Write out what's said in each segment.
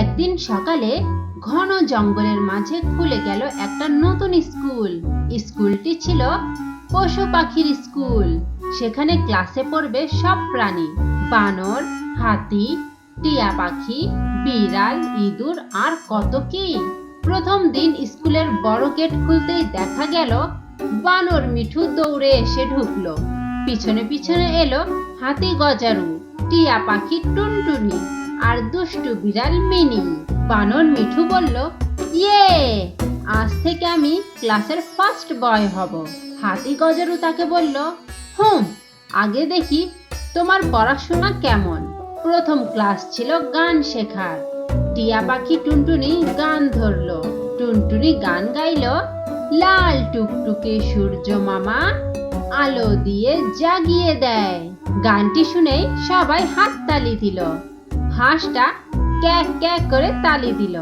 একদিন সকালে ঘন জঙ্গলের মাঝে খুলে গেল একটা নতুন স্কুল। স্কুলটি ছিল পশু পাখির স্কুল। সেখানে ক্লাসে পড়বে সব প্রাণী। বানর, হাতি, টিয়া পাখি, বিড়াল, ইঁদুর আর কত কি। প্রথম দিন স্কুলের বড় গেট খুলতেই দেখা গেল বানর মিঠু দৌড়ে এসে ঢুকলো। পিছনে পিছনে এলো হাতি গজারু, টিয়া পাখি টুনটুনি। আর দুষ্টু বিড়াল মিনি। বানর মিঠু বলল ইয়ে আজ থেকে আমি ক্লাসের ফার্স্ট বয় হব। হাতি গজারু তাকে বলল, হুম, আগে দেখি তোমার পড়াশোনা কেমন। প্রথম ক্লাস ছিল গান শেখার। টিয়া পাখি টুনটুনি গান ধরলো। টুনটুনি গান গাইলো, লাল টুকটুকে সূর্য মামা আলো দিয়ে জাগিয়ে দেয়। গানটি শুনে সবাই হাততালি দিল। হাঁসটা ক্যাক ক্যাক করে তালি দিল।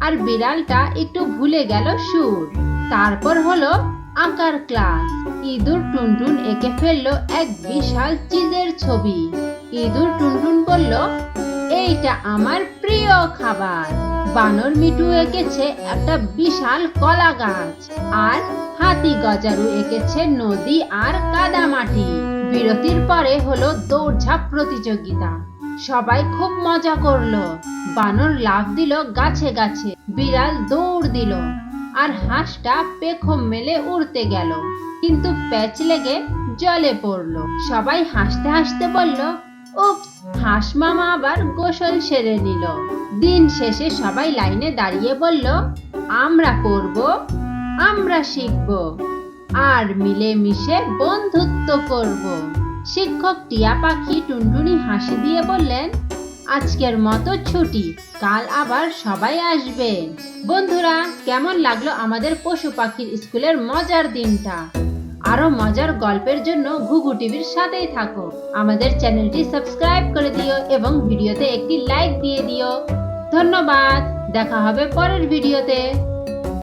আর বিড়ালটা একটু ভুলে গেল সুর। তারপর হলো আঁকার ক্লাস। ইঁদুর টুনটুন এঁকে ফেলল এক বিশাল চিজের ছবি। ইঁদুর টুনটুন বলল, এইটা আমার প্রিয় খাবার। বানর মিঠু এঁকেছে একটা বিশাল কলা গাছ। আর হাতি গজারু এঁকেছে নদী আর কাদামাটি। বিরতির পরে হলো দৌড়ঝাঁপ প্রতিযোগিতা। সবাই খুব মজা করল। বানর লাফ দিল গাছে গাছে, বিড়াল দৌড় দিল, আর হাঁসটা পেখম মেলে উড়তে গেল। কিন্তু প্যাচ লেগে জলে পড়ল। সবাই হাসতে হাসতে বলল উপস হাঁস মামা আবার গোসল সেরে নিল। দিন শেষে সবাই লাইনে দাঁড়িয়ে বলল, আমরা পড়ব আমরা শিখব, আর মিলে মিশে বন্ধুত্ব করব। শিক্ষক টিয়া পাখি টুনটুনি হাসি দিয়ে বললেন, আজকের মতো ছুটি, কাল আবার সবাই আসবে। বন্ধুরা, কেমন লাগল আমাদের পশু পাখির স্কুলের মজার দিনটা? আরও মজার গল্পের জন্য ঘুঘু টিভির সাথেই থাকো। আমাদের চ্যানেলটি সাবস্ক্রাইব করে দিও এবং ভিডিওতে একটি লাইক দিয়ে দিও। ধন্যবাদ, দেখা হবে পরের ভিডিওতে।